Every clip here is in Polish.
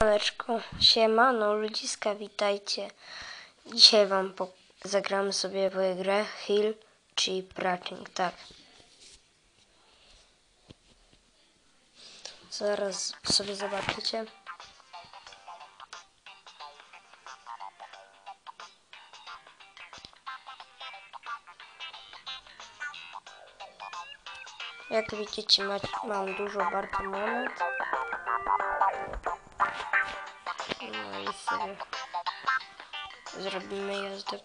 Siemaneczko, siemano ludziska, witajcie. Dzisiaj wam zagramy sobie w grę Hill, czyli Pratching, tak. Zaraz sobie zobaczycie. Jak widzicie, ma, mam dużo bardzo monet. No i sobie zrobimy jazdę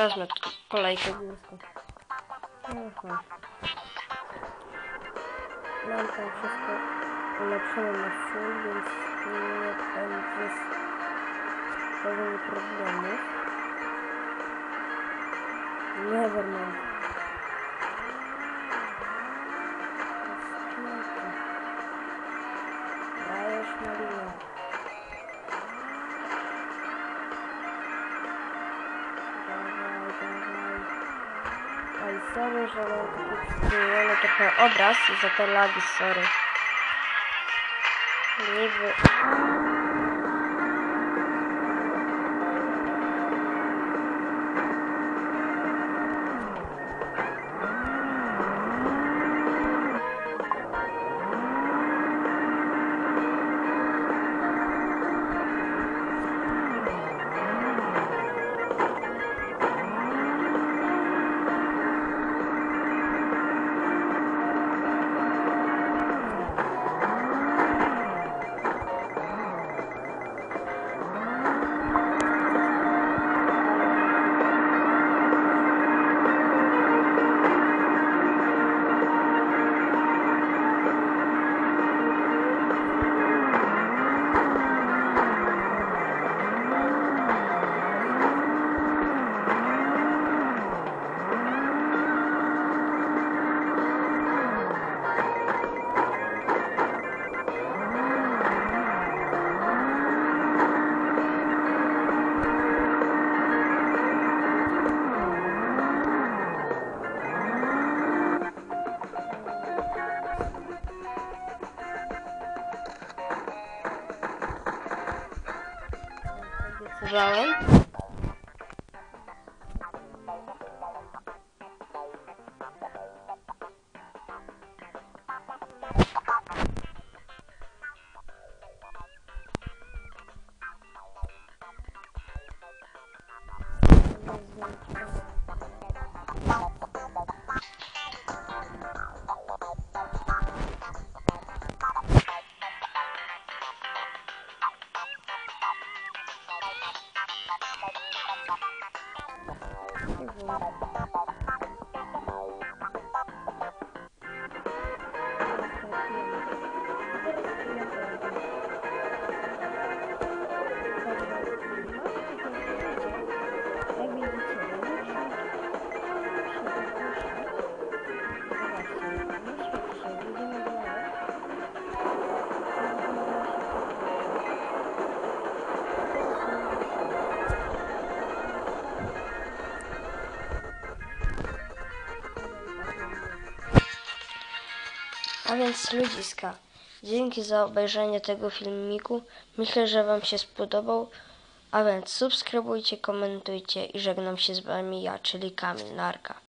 Wezmę kolejkę górską. Aha. Mam tam wszystko ulepszone na full, więc nie będzie żadnych problemów. Nevermind. Sorry, że mam taki przyjemny trochę obraz i za te lagi, sorry. Niby... Bye-bye. Mm-hmm. A więc ludziska, dzięki za obejrzenie tego filmiku. Myślę, że Wam się spodobał. A więc subskrybujcie, komentujcie i żegnam się z Wami ja, czyli Kamil Narka.